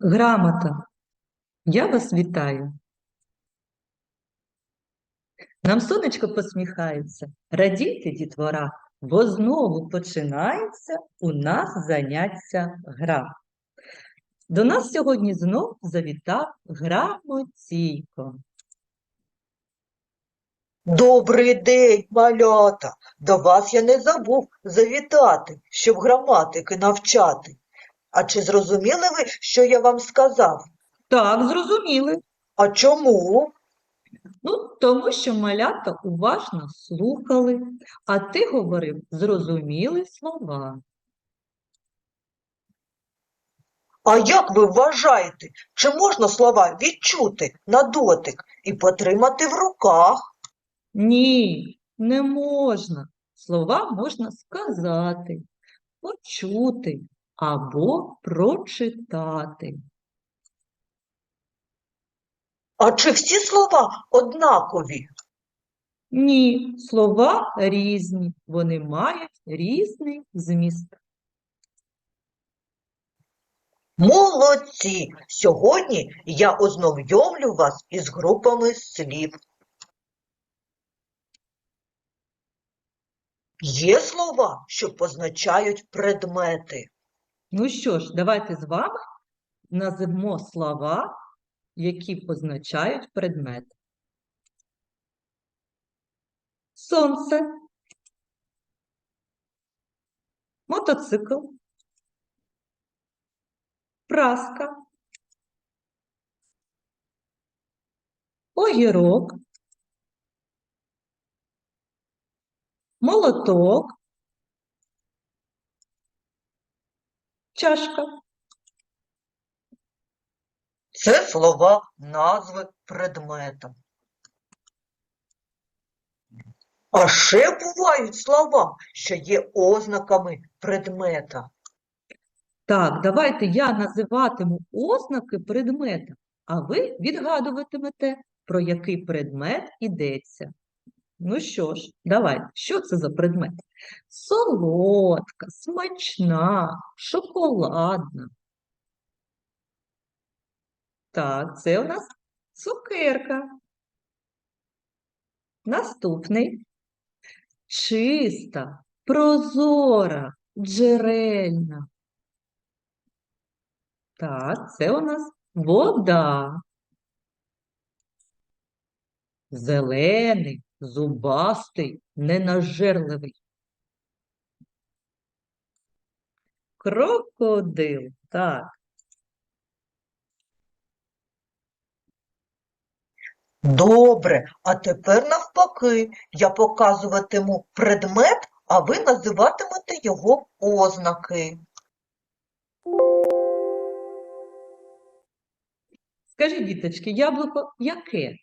Грамота. Я вас вітаю. Нам сонечко посміхається. Радійте, дітвора, бо знову починається у нас заняття гра. До нас сьогодні знов завітав грамотійко. Добрий день, малята! До вас я не забув завітати, щоб граматики навчати. А чи зрозуміли ви, що я вам сказав? Так, зрозуміли. А чому? Ну, тому що малята уважно слухали, а ти говорив зрозуміли слова. А як ви вважаєте, чи можна слова відчути на дотик і потримати в руках? Ні, не можна. Слова можна сказати, почути або прочитати. А чи всі слова однакові? Ні, слова різні, вони мають різний зміст. Молодці! Сьогодні я ознайомлю вас із групами слів. Є слова, що позначають предмети. Ну що ж, давайте з вами назвемо слова, які позначають предмет. Сонце, мотоцикл, праска, огірок, молоток, чашка. Це слова назви предмета. А ще бувають слова, що є ознаками предмета. Так, давайте я називатиму ознаки предмета, а ви відгадуватимете, про який предмет йдеться. Ну що ж, давайте, що це за предмет? Солодка, смачна, шоколадна. Так, це у нас цукерка. Наступний. Чиста, прозора, джерельна. Так, це у нас вода. Зелений, зубастий, ненажерливий. Крокодил, так. Добре, а тепер навпаки, я показуватиму предмет, а ви називатимете його ознаки. Скажіть, діточки, яблуко яке?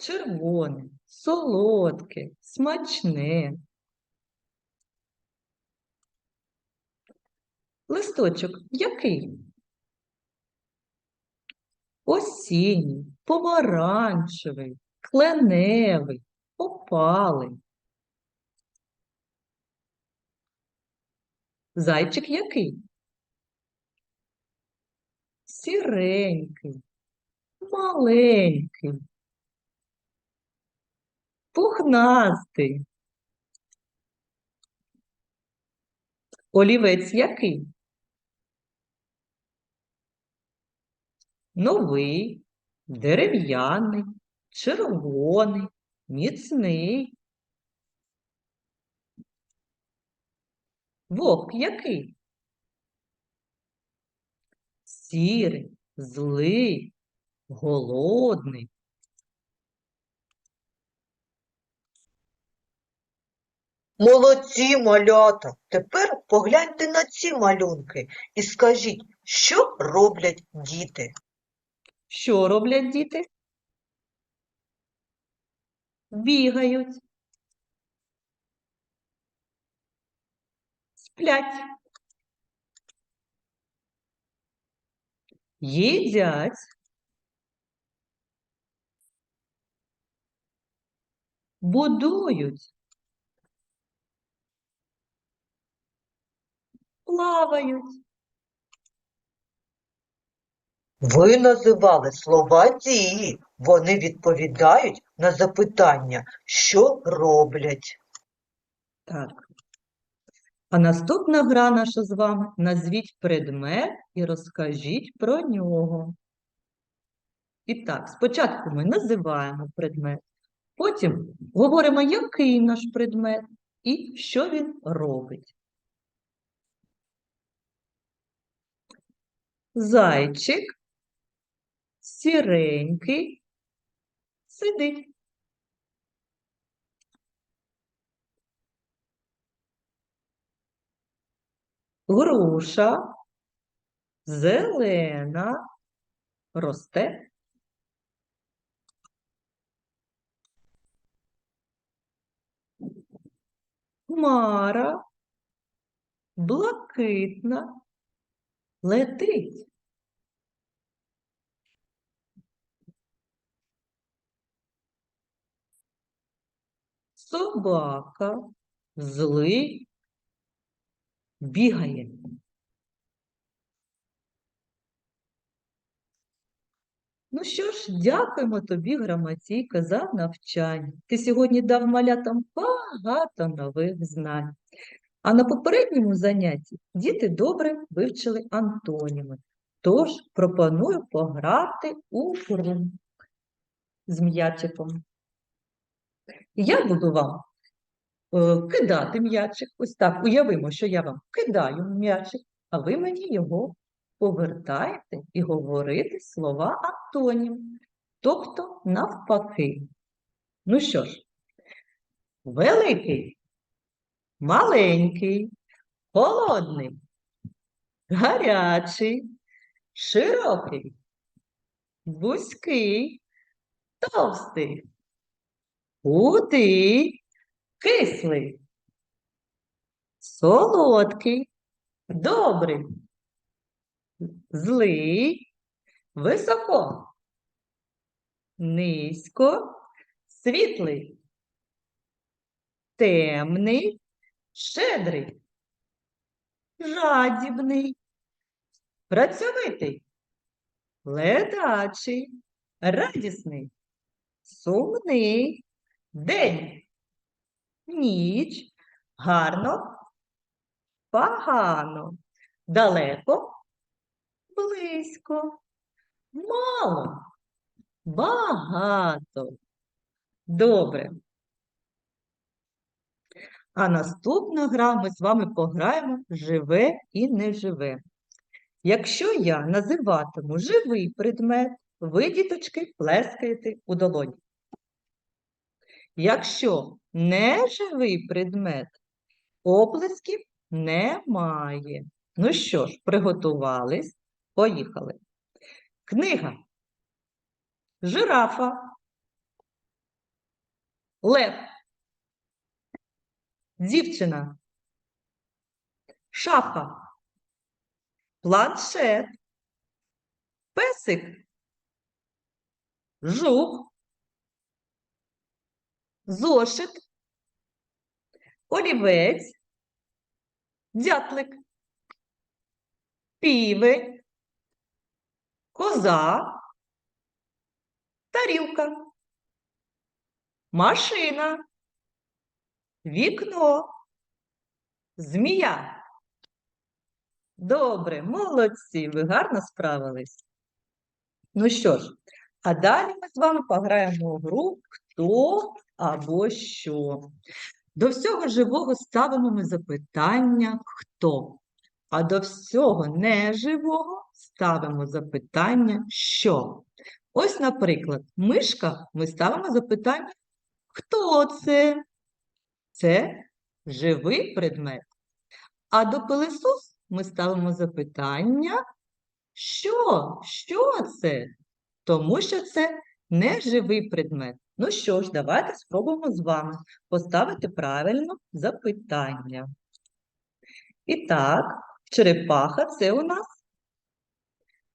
Червоне, солодке, смачне. Листочок який? Осінній, помаранчевий, кленевий, опалий. Зайчик який? Сіренький, маленький, пухнастий. Олівець який? Новий, дерев'яний, червоний, міцний. Вовк який? Сірий, злий, голодний. Молодці, малята! Тепер погляньте на ці малюнки і скажіть, що роблять діти? Що роблять діти? Бігають. Сплять. Їдять. Будують. Плавають. Ви називали слова дії. Вони відповідають на запитання, що роблять. Так. А наступна гра наша з вами назвіть предмет і розкажіть про нього. І так, спочатку ми називаємо предмет, потім говоримо, який наш предмет і що він робить. Зайчик сіренький сидить. Груша зелена росте. Хмара блакитна летить. Собака злий бігає. Ну що ж, дякуємо тобі, граматійка, за навчання. Ти сьогодні дав малятам багато нових знань. А на попередньому занятті діти добре вивчили антоніми. Тож пропоную пограти у гру з м'ячиком. Я буду вам е, кидати м'ячик. Ось так, уявимо, що я вам кидаю м'ячик, а ви мені його повертаєте і говорите слова антонім, тобто навпаки. Ну що ж, великий, маленький, холодний, гарячий, широкий, вузький, товстий, худий, кислий, солодкий, добрий, злий, високо, низько, світлий, темний, щедрий, жадібний, працьовитий, ледачий, радісний, сумний, день, ніч, гарно, погано, далеко, близько, мало, багато. Добре. А наступна гра ми з вами пограємо живе і неживе. Якщо я називатиму живий предмет, ви, діточки, плескаєте у долоні. Якщо неживий предмет, оплесків немає. Ну що ж, приготувались, поїхали. Книга. Жирафа. Лев. Дівчина. Шафа. Планшет. Песик. Жук. Зошит. Олівець. Дятлик. Півень. Коза. Тарілка. Машина. Вікно. Змія. Добре, молодці, ви гарно справились. Ну що ж, а далі ми з вами пограємо в гру хто або що. До всього живого ставимо ми запитання хто, а до всього неживого ставимо запитання що. Ось, наприклад, мишка ми ставимо запитання хто це? Це живий предмет. А до пилисос ми ставимо запитання що? Що це? Тому що це неживий предмет. Ну що ж, давайте спробуємо з вами поставити правильно запитання. І так, черепаха це у нас.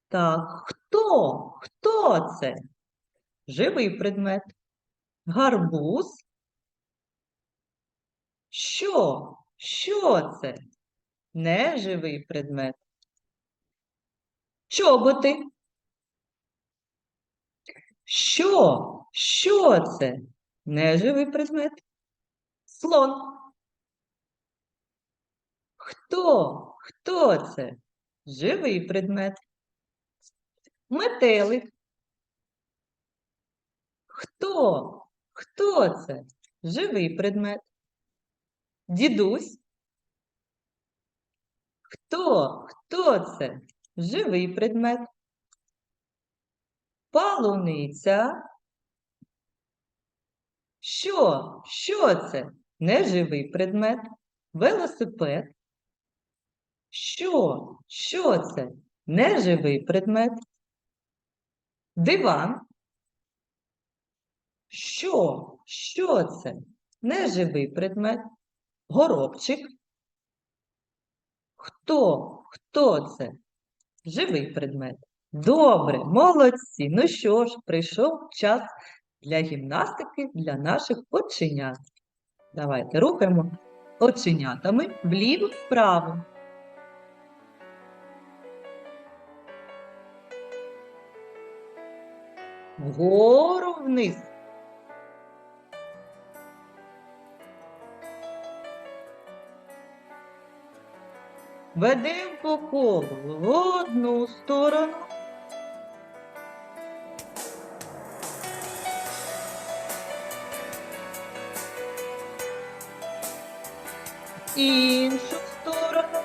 Так, хто? Хто це? Живий предмет. Гарбуз. Що? Що це? Неживий предмет. Чоботи. Що? Що це? Неживий предмет. Слон. Хто? Хто це? Живий предмет. Метелик. Хто? Хто це? Живий предмет. Дідусь. Хто? Хто це? Живий предмет. Палуниця. Що? Що це? Неживий предмет. Велосипед. Що? Що це? Неживий предмет. Диван. Що? Що це? Неживий предмет. Горобчик. Хто? Хто це? Живий предмет. Добре, молодці. Ну що ж, прийшов час для гімнастики для наших оченят. Давайте рухаємо оченятами вліво-вправо. Вгору вниз. Ведемо по колу в одну сторону. Іншу сторону.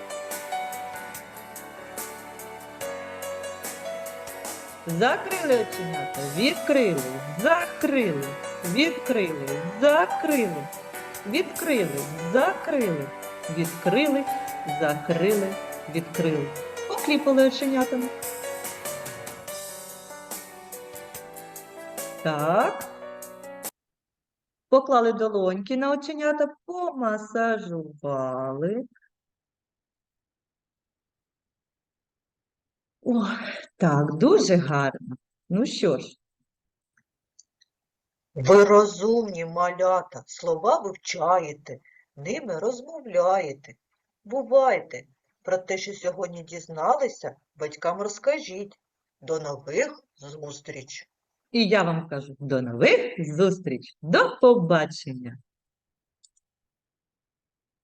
Закрили оченята, відкрили, закрили, відкрили, закрили, відкрили, закрили, відкрили, закрили, відкрили. Покліпали оченятами. Так. Поклали долоньки на оченята, помасажували. О, так, дуже гарно. Ну що ж, Ви розумні малята, слова вивчаєте, ними розмовляєте. Бувайте! Про те, що сьогодні дізналися, батькам розкажіть. До нових зустріч! і я вам кажу до нових зустріч, до побачення.